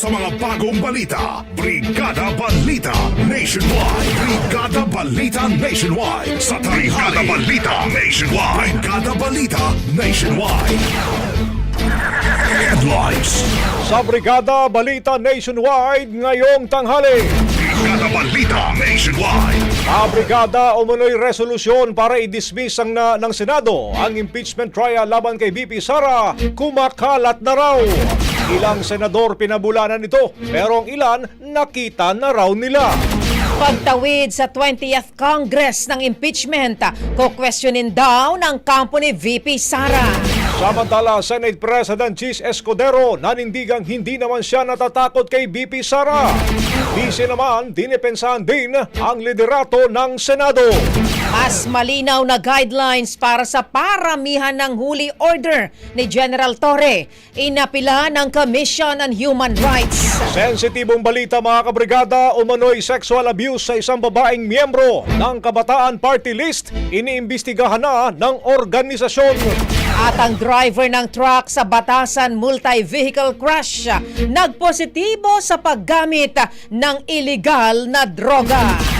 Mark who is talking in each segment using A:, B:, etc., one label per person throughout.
A: Sa mga bagong balita. Brigada Balita Nationwide. Brigada Balita Nationwide. Sa tanghali. Brigada Balita Nationwide. Brigada Balita Nationwide. Headlines.
B: Sa Brigada Balita Nationwide ngayong tanghali.
A: Brigada Balita Nationwide.
B: Sa Brigada umunoy resolusyon para i-dismiss ang na, ng Senado ang impeachment trial laban kay VP Sara kumakalat na raw. Ilang senador pinabulanan ito pero ang ilan nakita na raw nila.
C: Pagtawid sa 20th Congress ng impeachment, kukwestiyonin daw ng kampo ni VP Sara.
B: Samantala, Senate President Chis Escudero nanindigang hindi naman siya natatakot kay BP Sara. Bisi naman, dinipensahan din ang liderato ng Senado.
C: Mas malinaw na guidelines para sa paramihan ng huli order ni General Torre. Inapila ng Commission on Human Rights.
B: Sensitibong balita mga kabrigada, umano'y sexual abuse sa isang babaeng miyembro ng Kabataan Party List. Iniimbestigahan na ng organisasyon.
C: At ang driver ng truck sa Batasan Multi-Vehicle Crash nagpositibo sa paggamit ng illegal na droga.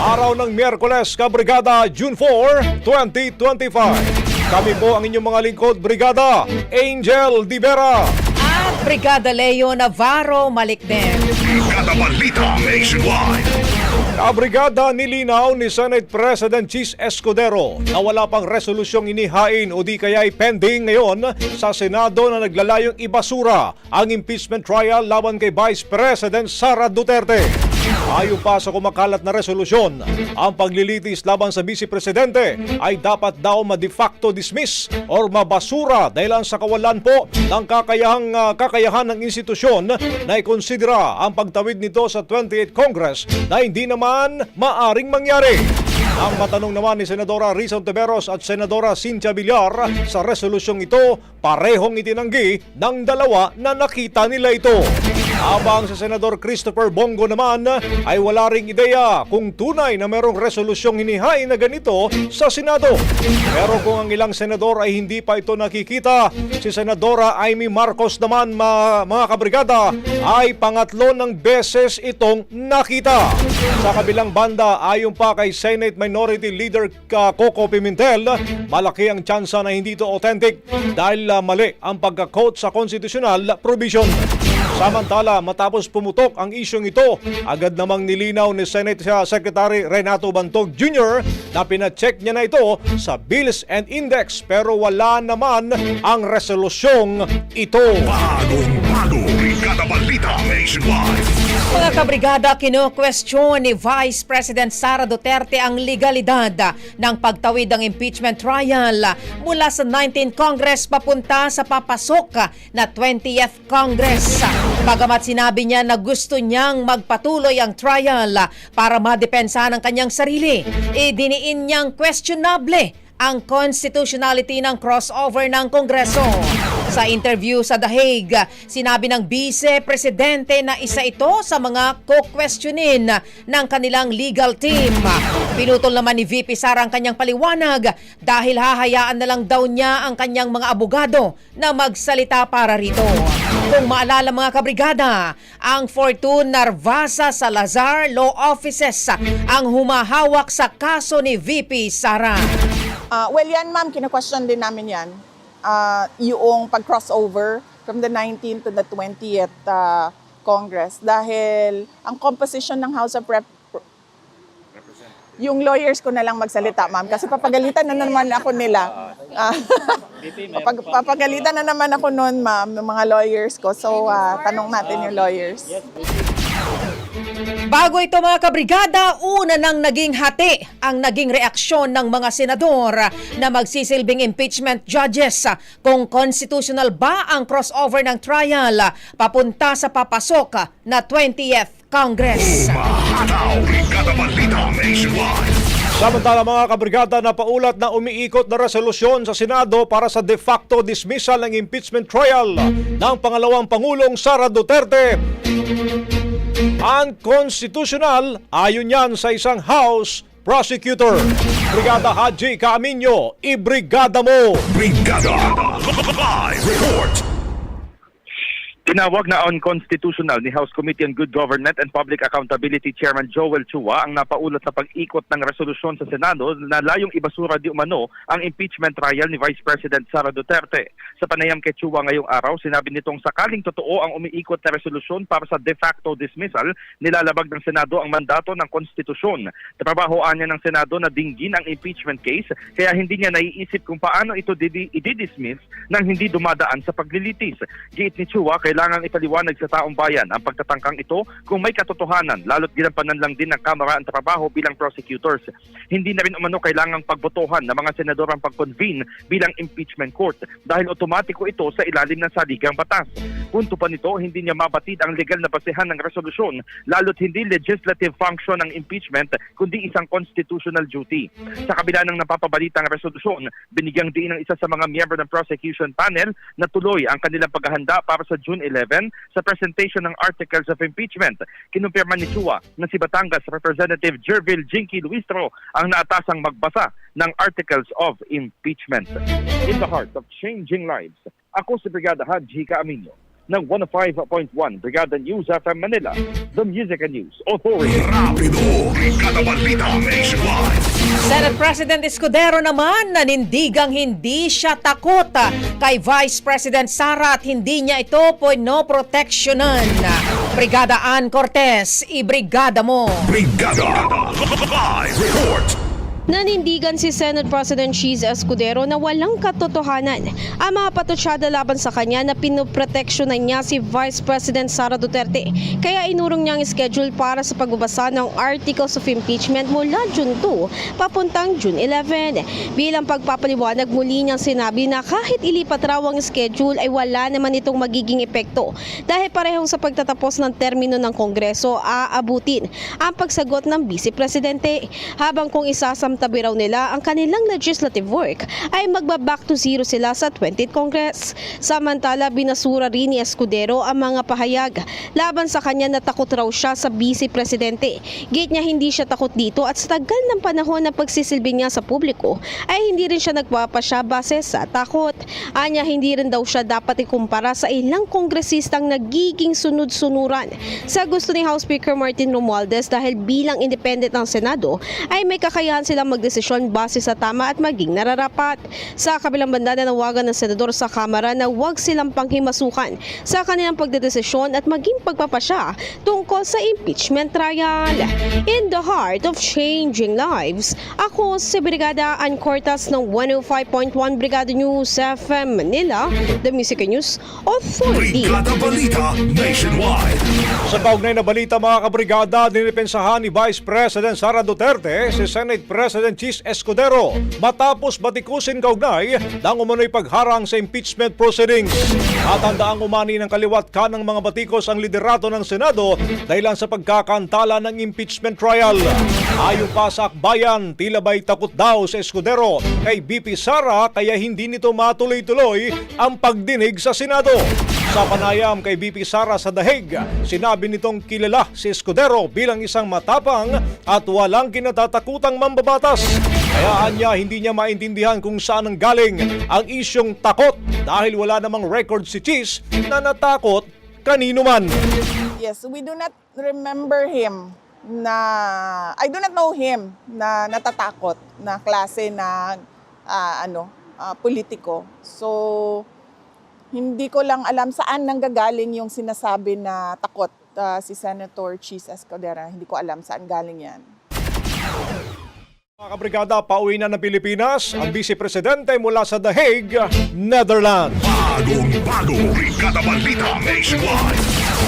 B: Araw ng Miyerkules, Kabrigada, June 4, 2025. Kami po ang inyong mga lingkod, Brigada Angel Divera.
C: At Brigada Leo Navarro Malikden.
A: Brigada Balita Nationwide.
B: Kabrigada nilinaw ni Senate President Chis Escudero na wala pang resolusyong inihain o di kaya'y pending ngayon sa Senado na naglalayong ibasura ang impeachment trial laban kay Vice President Sara Duterte. Ayon pa sa kumakalat na resolusyon, ang paglilitis laban sa Vice Presidente ay dapat daw ma-de facto dismiss or mabasura dahil sa kawalan po ng kakayahang, ah, kakayahan ng institusyon na ikonsidera ang pagtawid nito sa 28th Congress na hindi naman maaring mangyari. Ang matanong naman ni Senadora Risa Ontiveros at Senadora Cynthia Villar sa resolusyong ito, parehong itinanggi ng dalawa na nakita nila ito. Habang sa Senador Christopher Bongo naman ay wala ring ideya kung tunay na merong resolusyong hinihain na ganito sa Senado. Pero kung ang ilang senador ay hindi pa ito nakikita, si Senadora Amy Marcos naman ma- mga kabrigada ay pangatlo ng beses itong nakita. Sa kabilang banda, ayon pa kay Senate Minority Leader ka Coco Pimentel, malaki ang tsansa na hindi ito authentic dahil ah, mali ang pagka-quote sa constitutional provision. Samantala, matapos pumutok ang isyong ito, agad namang nilinaw ni Senate Secretary Renato Bantog Jr. na pinacheck niya na ito sa Bills and Index pero wala naman ang resolusyong ito.
A: Bagong bago, Brigada Balita Nationwide.
C: Mga kabrigada, kino-question ni Vice President Sara Duterte ang legalidad ng pagtawid ng impeachment trial mula sa 19th Congress papunta sa papasok na 20th Congress. Bagamat sinabi niya na gusto niyang magpatuloy ang trial para madepensa ng kanyang sarili, idiniin niyang questionable ang constitutionality ng crossover ng Kongreso. Sa interview sa The Hague, sinabi ng Vice-Presidente na isa ito sa mga ko-questionin ng kanilang legal team. Pinutol naman ni VP Sara ang kanyang paliwanag dahil hahayaan na lang daw niya ang kanyang mga abogado na magsalita para rito. Kung maalala mga kabrigada, ang Fortune Narvasa Salazar Law Offices ang humahawak sa kaso ni VP Sara.
D: Ah, well, yan ma'am, kina-question din namin yan. Ah, yung pag-crossover from the 19th to the 20th ah, Congress. Dahil ang composition ng House of Rep yung lawyers ko na lang magsalita, ma'am. Kasi papagalitan na naman ako nila. Ah, papag- papagalitan na naman ako noon, ma'am, ng mga lawyers ko. So, ah, tanong natin yung lawyers.
C: Bago ito mga kabrigada, una nang naging hati ang naging reaksyon ng mga senador na magsisilbing impeachment judges kung constitutional ba ang crossover ng trial papunta sa papasok na 20th Congress.
B: Samantala mga kabrigada na paulat na umiikot na resolusyon sa Senado para sa de facto dismissal ng impeachment trial ng pangalawang Pangulong Sara Duterte. Unconstitutional ayon yan sa isang House prosecutor. Brigada Haji Caaminyo, ibrigada mo!
A: Brigada Live Report.
E: Tinawag na unconstitutional ni House Committee on Good Government and Public Accountability Chairman Joel Chua ang napaulat sa pag-ikot ng resolusyon sa Senado na layong ibasura di umano ang impeachment trial ni Vice President Sara Duterte. Sa panayam kay Chua ngayong araw, sinabi nitong sakaling totoo ang umiikot na resolusyon para sa de facto dismissal, nilalabag ng Senado ang mandato ng konstitusyon. Trabahoan niya ng Senado na dinggin ang impeachment case kaya hindi niya naiisip kung paano ito didi- i-dismiss nang hindi dumadaan sa paglilitis. Giit ni Chua, kailangan ipaliwanag sa taong bayan ang pagtatangkang ito kung may katotohanan, lalo't ginampanan lang din ng Kamara ang trabaho bilang prosecutors. Hindi na rin umano kailangang pagbotohan ng mga senador ang pag-convene bilang impeachment court dahil otomatiko ito sa ilalim ng saligang batas. Punto pa nito, hindi niya mabatid ang legal na basehan ng resolusyon, lalo't hindi legislative function ng impeachment kundi isang constitutional duty. Sa kabila ng napapabalitang resolusyon, binigyang diin ng isa sa mga miyembro ng prosecution panel na tuloy ang kanilang paghahanda para sa June 11 sa presentation ng articles of impeachment. Kinumpirma ni Chua na si Batangas Representative Jervil Jinky Luistro ang naatasang magbasa ng articles of impeachment. In the heart of changing lives, ako si Brigada Haji Caaminyo ng 105.1 Brigada News FM Manila, the Music and News Authority.
A: Rapido, Brigada Balita Nationwide.
C: Senate President Escudero naman nanindigang hindi siya takot kay Vice President Sara at hindi niya ito po no protectionan. Brigada Ann Cortez, ibrigada mo.
A: Brigada Live Report.
F: Nanindigan si Senate President Cheese Escudero na walang katotohanan ang mga patutsada laban sa kanya na pinoproteksyonan niya si Vice President Sara Duterte. Kaya inurong niya ang schedule para sa pagbabasa ng Articles of Impeachment mula June 2 papuntang June 11. Bilang pagpapaliwanag muli niyang sinabi na kahit ilipat raw ang schedule ay wala naman itong magiging epekto dahil parehong sa pagtatapos ng termino ng Kongreso aabutin ang pagsagot ng Vice Presidente habang kung isasamtabi raw nila ang kanilang legislative work ay magba-back to zero sila sa 20th Congress. Samantala binasura rin ni Escudero ang mga pahayag laban sa kanya na takot raw siya sa Vice Presidente. Gate niya hindi siya takot dito at sa tagal ng panahon na pagsisilbi niya sa publiko ay hindi rin siya nagpapasya base sa takot. Anya hindi rin daw siya dapat ikumpara sa ilang kongresistang nagiging sunod-sunuran sa gusto ni House Speaker Martin Romualdez dahil bilang independent ng Senado ay may kakayahan silang magdesisyon base sa tama at maging nararapat. Sa kabilang banda nanawagan ng senador sa Kamara na huwag silang panghimasukan sa kanilang pagdedesisyon at maging pagpapasya tungkol sa impeachment trial. In the heart of changing lives, ako si Brigada Ann Cortas ng 105.1 Brigada News FM Manila, the Music News Authority.
A: Brigada Balita Nationwide.
B: Sa kaugnay na balita mga kabrigada, dinipensahan ni Vice President Sara Duterte si Senate President Cheese Escudero matapos batikusin kaugnay ng umano'y pagharang sa impeachment proceedings. At handaang umani ng kaliwat ka mga batikos ang liderato ng Senado dahil sa pagkakantala ng impeachment trial. Ayon pa sa akbayan, tila ba'y takot daw si Escudero kay BP Sara kaya hindi nito matuloy-tuloy ang pagdinig sa Senado. Sa panayam kay BP Sara sa Dahig, sinabi nitong kilala si Escudero bilang isang matapang at walang kinatatakutang mambabatas. Kaya anya hindi niya maintindihan kung saan ang galing ang isyong takot dahil wala namang record si Cheese na natakot kanino man.
D: Yes, we do not remember him na I do not know him na natatakot na klase na ah, ano ah, politiko. So hindi ko lang alam saan nanggagaling yung sinasabi na takot ah, si Senator Cheese Escudera. Hindi ko alam saan galing yan.
B: Mga kabrigada, pauwi na ng Pilipinas ang Vice Presidente mula sa The Hague, Netherlands.
A: Bagong bago. Brigada Balita Nationwide.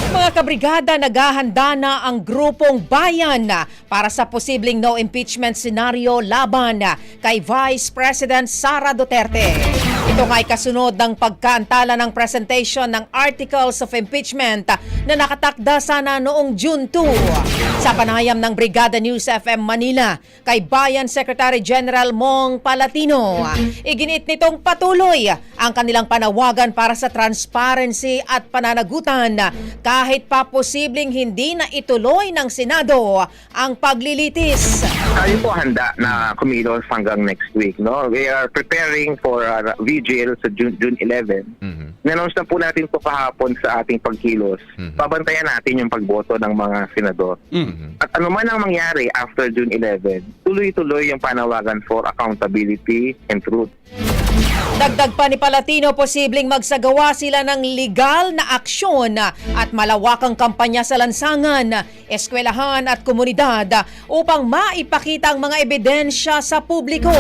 C: Mga kabrigada, naghahanda na ang grupong bayan na para sa posibleng no impeachment scenario laban kay Vice President Sara Duterte. Ito ay kasunod ng pagkaantala ng presentation ng Articles of Impeachment na nakatakda sana noong June 2. Sa panayam ng Brigada News FM Manila kay Bayan Secretary General Mong Palatino, iginit nitong patuloy ang kanilang panawagan para sa transparency at pananagutan kahit pa posibleng hindi na ituloy ng Senado ang paglilitis.
G: tayo po handa na kumilos hanggang next week. No? We are preparing for uh, vigil sa June, June 11. Mm-hmm. Nanons na po natin po kahapon sa ating pagkilos. Pabantayan natin yung pagboto ng mga senador. At ano man ang mangyari after June 11, tuloy-tuloy yung panawagan for accountability and truth.
C: Dagdag pa ni Palatino, posibleng magsagawa sila ng legal na aksyon at malawakang kampanya sa lansangan, eskwelahan at komunidad upang maipakita ang mga ebidensya sa publiko.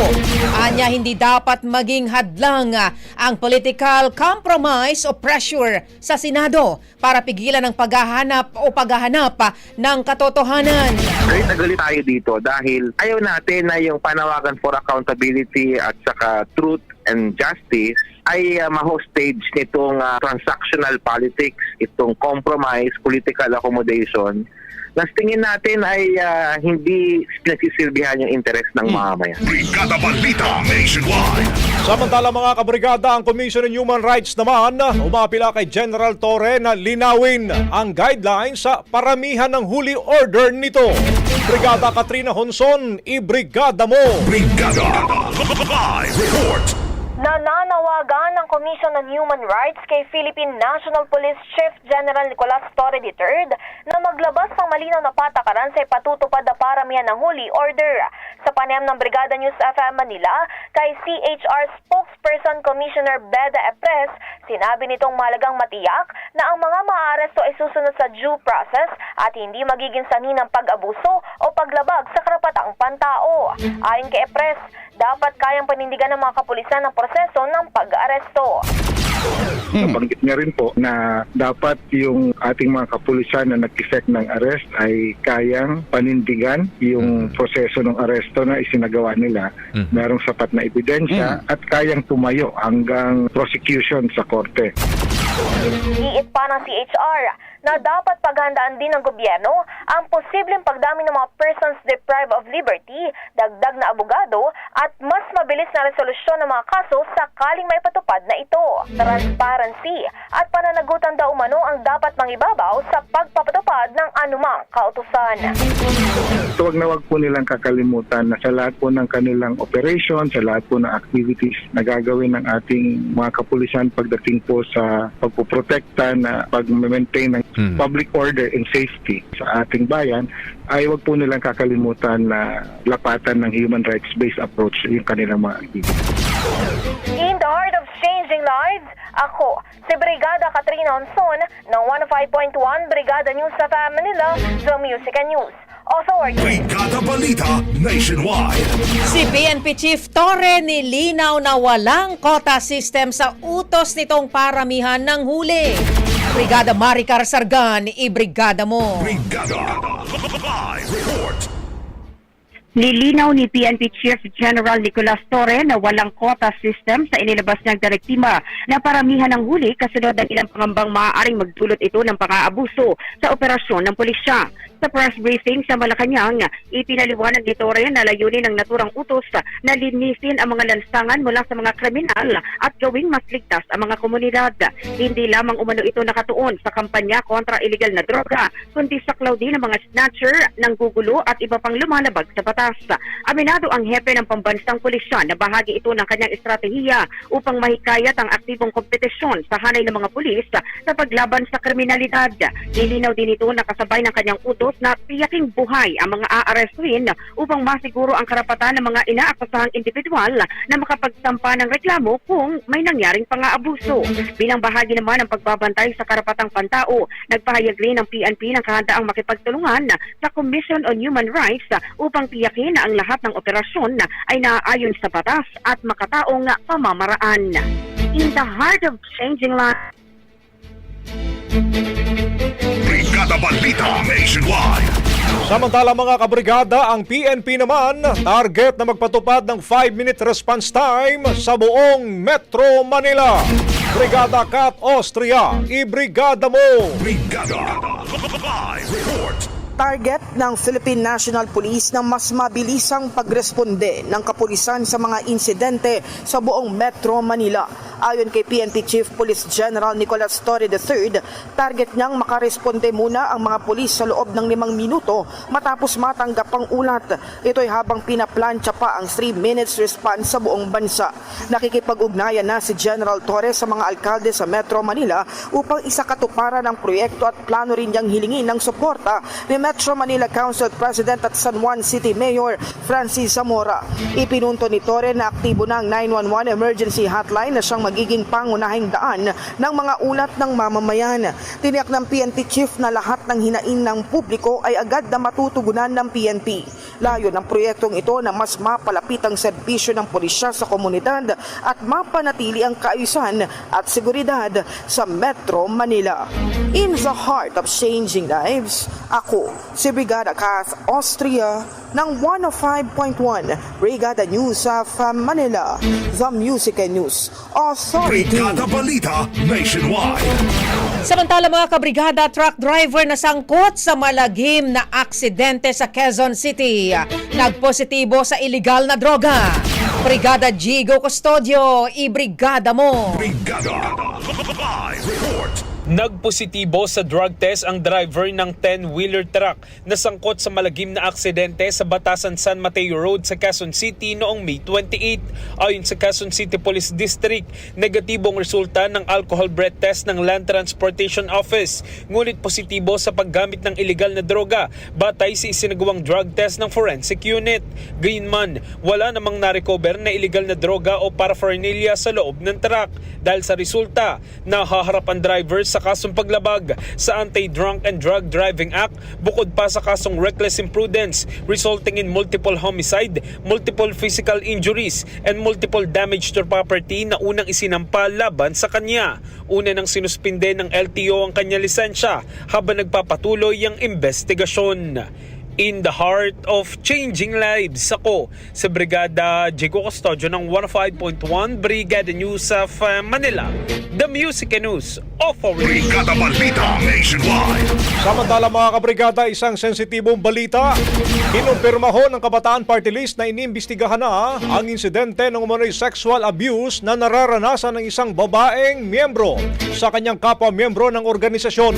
C: Anya hindi dapat maging hadlang ang political compromise o pressure sa Senado para pigilan ang paghahanap o paghahanap ng katotohanan.
G: Galit na galit tayo dito dahil ayaw natin na yung panawagan for accountability at saka truth and justice ay uh, ma-hostage nitong uh, transactional politics, itong compromise, political accommodation na tingin natin ay uh, hindi nagsisilbihan yung interes ng mamamayan.
A: Brigada Balita Nationwide.
B: Samantala mga kabrigada, ang Commission on Human Rights naman umapila kay General Torre na linawin ang guidelines sa paramihan ng huli order nito. Brigada Katrina Honson, ibrigada mo!
A: Brigada Live Report.
H: Nananawagan ng Commission on Human Rights kay Philippine National Police Chief General Nicolas Torre III na maglabas ng malinaw na patakaran sa ipatutupad na paramihan ng huli order. Sa panayam ng Brigada News FM Manila, kay CHR spokesperson Commissioner Beda Epres, sinabi nitong malagang matiyak na ang mga maaaresto ay susunod sa due process at hindi magiging sanhi ng pag-abuso o paglabag sa karapatang pantao. Ayon kay Epres, dapat kayang panindigan ng mga kapulisan ng proseso ng pag-aresto.
I: Nabanggit niya rin po na dapat yung ating mga kapulisan na nag-effect ng arrest ay kayang panindigan yung proseso ng aresto na isinagawa nila. Merong sapat na ebidensya at kayang tumayo hanggang prosecution sa korte.
H: Iit pa ng CHR na dapat paghandaan din ng gobyerno ang posibleng pagdami ng mga persons deprived of liberty, dagdag na abogado at mas mabilis na resolusyon ng mga kaso sakaling may patupad na ito. Transparency at pananagutan daw umano ang dapat mangibabaw sa pagpapatupad ng anumang kautusan.
I: So wag na wag po nilang kakalimutan na sa lahat po ng kanilang operation, sa lahat po ng activities na gagawin ng ating mga kapulisan pagdating po sa pagpuprotekta na pag-maintain ng public order and safety sa ating bayan, ay wag po nilang kakalimutan na lapatan ng human rights-based approach yung kanilang mga activities.
H: In the heart of changing lives, ako, si Brigada Katrina Onson ng 105.1 Brigada News sa Manila, The Music and News Authority.
A: Brigada Balita Nationwide.
C: Si PNP Chief Torre nilinaw na walang quota system sa utos nitong paramihan ng huli. Brigada Maricar Sargan, ibrigada mo.
A: Brigada Live Report.
J: Nilinaw ni PNP Chief General Nicolas Torre na walang quota system sa inilabas niyang direktima na paramihan ng huli kasunod ng ilang pangambang maaaring magdulot ito ng pang-aabuso sa operasyon ng pulisya. Sa press briefing sa Malacanang, ipinaliwanag ni Torre na layunin ng naturang utos na linisin ang mga lansangan mula sa mga kriminal at gawing mas ligtas ang mga komunidad. Hindi lamang umano ito nakatuon sa kampanya kontra illegal na droga, kundi saklaw din ng mga snatcher ng gugulo at iba pang lumalabag sa batas. Aminado ang hepe ng pambansang pulisya na bahagi ito ng kanyang estratehiya upang mahikayat ang aktibong kompetisyon sa hanay ng mga pulis sa paglaban sa kriminalidad. Nilinaw din ito na kasabay ng kanyang utos na tiyaking buhay ang mga aarestuhin upang masiguro ang karapatan ng mga inaakasahang individual na makapagsampa ng reklamo kung may nangyaring pang-aabuso. Bilang bahagi naman ng pagbabantay sa karapatang pantao, nagpahayag rin ng PNP ng kahandaang makipagtulungan sa Commission on Human Rights upang tiyakin na ang lahat ng operasyon ay naaayon sa batas at makataong pamamaraan. In the heart of changing lives,
A: Brigada Balita Nationwide.
B: Samantala mga kabrigada, ang PNP naman target na magpatupad ng 5-minute response time sa buong Metro Manila. Brigada Kat Austria, ibrigada mo!
A: Brigada Live Report.
K: Target ng Philippine National Police na mas mabilisang pagresponde ng kapulisan sa mga insidente sa buong Metro Manila. Ayon kay PNP Chief Police General Nicolas Torre III, target niyang makaresponde muna ang mga pulis sa loob ng limang minuto matapos matanggap ang ulat. Ito'y habang pinaplansya pa ang 3 minutes response sa buong bansa. Nakikipag-ugnayan na si General Torre sa mga alkalde sa Metro Manila upang isakatuparan ang proyekto at plano rin niyang hilingin ng suporta ni Metro Manila Council President at San Juan City Mayor Francis Zamora. Ipinunto ni Torre na aktibo ang 911 emergency hotline na siyang magiging pangunahing daan ng mga ulat ng mamamayan. Tiniyak ng PNP chief na lahat ng hinaing ng publiko ay agad na matutugunan ng PNP. Layo ng proyektong ito na mas mapalapit ang serbisyo ng pulisya sa komunidad at mapanatili ang kaayusan at seguridad sa Metro Manila. In the heart of changing lives, ako si Brigada Kath Austria ng 105.1 Brigada News of Manila, The Music and News Authority.
A: Brigada Balita Nationwide.
C: Samantala mga kabrigada, truck driver na sangkot sa malagim na aksidente sa Quezon City. Nagpositibo sa illegal na droga. Brigada Gigo Custodio, ibrigada mo.
A: Brigada Live Report.
L: Nagpositibo sa drug test ang driver ng 10-wheeler truck na sangkot sa malagim na aksidente sa Batasan San Mateo Road sa Quezon City noong May 28. Ayon sa Quezon City Police District, negatibong resulta ng alcohol breath test ng Land Transportation Office. Ngunit positibo sa paggamit ng illegal na droga batay sa isinagawang drug test ng forensic unit. Gayunman, wala namang narecover na illegal na droga o paraphernalia sa loob ng truck. Dahil sa resulta, nahaharap ang driver sa kasong paglabag sa Anti-Drunk and Drug Driving Act bukod pa sa kasong reckless imprudence resulting in multiple homicide, multiple physical injuries, and multiple damage to property na unang isinampa laban sa kanya. Una nang sinuspinde ng LTO ang kanya lisensya habang nagpapatuloy ang investigasyon. In the heart of changing lives, ako sa Brigada Jigo Custodio ng 105.1 Brigada News of uh, Manila. The Music and News Authority.
A: Brigada Balita Nationwide.
B: Samantala mga kabrigada, isang sensitibong balita. Kinumpirma ho ng Kabataan Party List na inimbestigahan na ang insidente ng umano'y sexual abuse na nararanasan ng isang babaeng miyembro sa kanyang kapwa-miyembro ng organisasyon.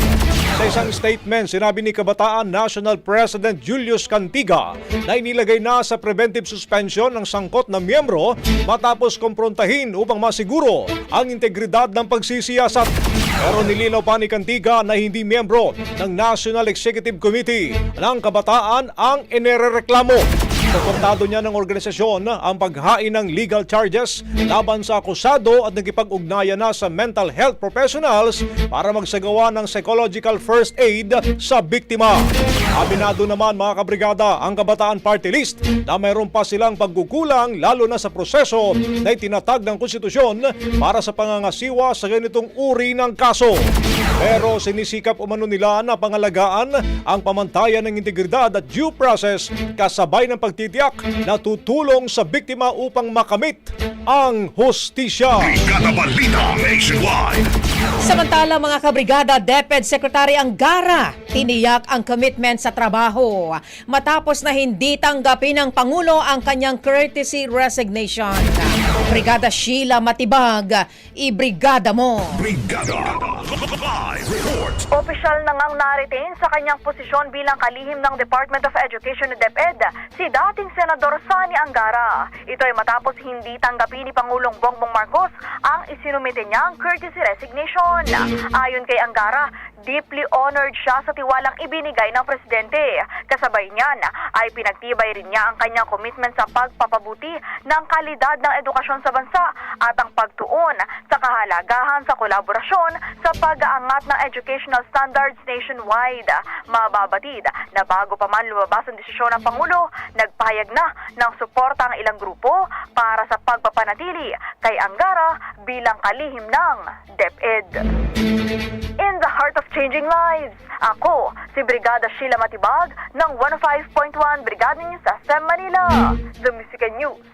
B: Sa isang statement, sinabi ni Kabataan National President Julius Cantiga na inilagay na sa preventive suspension ng sangkot na miyembro matapos komprontahin upang masiguro ang integridad ng pagsisiyasat. Pero nilinaw pa ni Cantiga na hindi miyembro ng National Executive Committee ng Kabataan ang inirereklamo. Suportado niya ng organisasyon ang paghain ng legal charges laban sa akusado at nagipag-ugnayan na sa mental health professionals para magsagawa ng psychological first aid sa biktima. Abinado naman mga kabrigada ang Kabataan Party List na mayroon pa silang pagkukulang lalo na sa proseso na itinatag ng konstitusyon para sa pangangasiwa sa ganitong uri ng kaso. Pero sinisikap umano nila na pangalagaan ang pamantayan ng integridad at due process kasabay ng pagtitiyak na tutulong sa biktima upang makamit ang hustisya.
A: Brigada Balita Nationwide.
C: Samantala mga kabrigada, DepEd Secretary Angara tiniyak ang commitment sa trabaho matapos na hindi tanggapin ng Pangulo ang kanyang courtesy resignation. Brigada Sheila Matibag, ibrigada mo.
A: Brigada. Live report.
M: Opisyal na ngang naritain sa kanyang posisyon bilang kalihim ng Department of Education ni DepEd si dating Senador Sani Angara. Ito ay matapos hindi tanggapin ni Pangulong Bongbong Marcos ang isinumite niyang courtesy resignation. Ayon kay Angara, deeply honored siya sa tiwalang ibinigay ng presidente. Kasabay niyan ay pinagtibay rin niya ang kanyang commitment sa pagpapabuti ng kalidad ng edukasyon sa bansa at ang pagtuon sa kahalagahan sa kolaborasyon sa pag-aangat ng educational standards nationwide. Mababatid na bago pa man lumabas ang desisyon ng Pangulo, nagpahayag na ng suporta ang ilang grupo para sa pagpapanatili kay Angara bilang kalihim ng DepEd. In the heart of changing lives, ako si Brigada Sheila Matibag ng 105.1 Brigada News FM Manila. The Music News.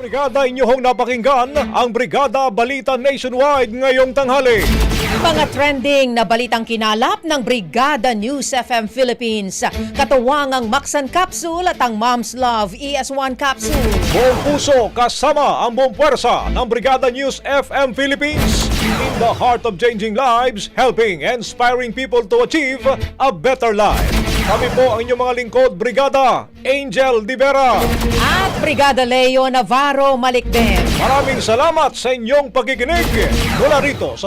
B: Brigada, inyong napakinggan ang Brigada Balita Nationwide ngayong tanghali.
C: Mga trending na balitang kinalap ng Brigada News FM Philippines. Katuwang ang Maxan Capsule at ang Mom's Love ES1 Capsule.
B: Buong puso kasama ang buong puwersa ng Brigada News FM Philippines. In the heart of changing lives, helping and inspiring people to achieve a better life. Kami po ang inyong mga lingkod, Brigada Angel Divera.
C: At Brigada Leo Navarro Malikden.
B: Maraming salamat sa inyong pagkikinig. Mula rito sa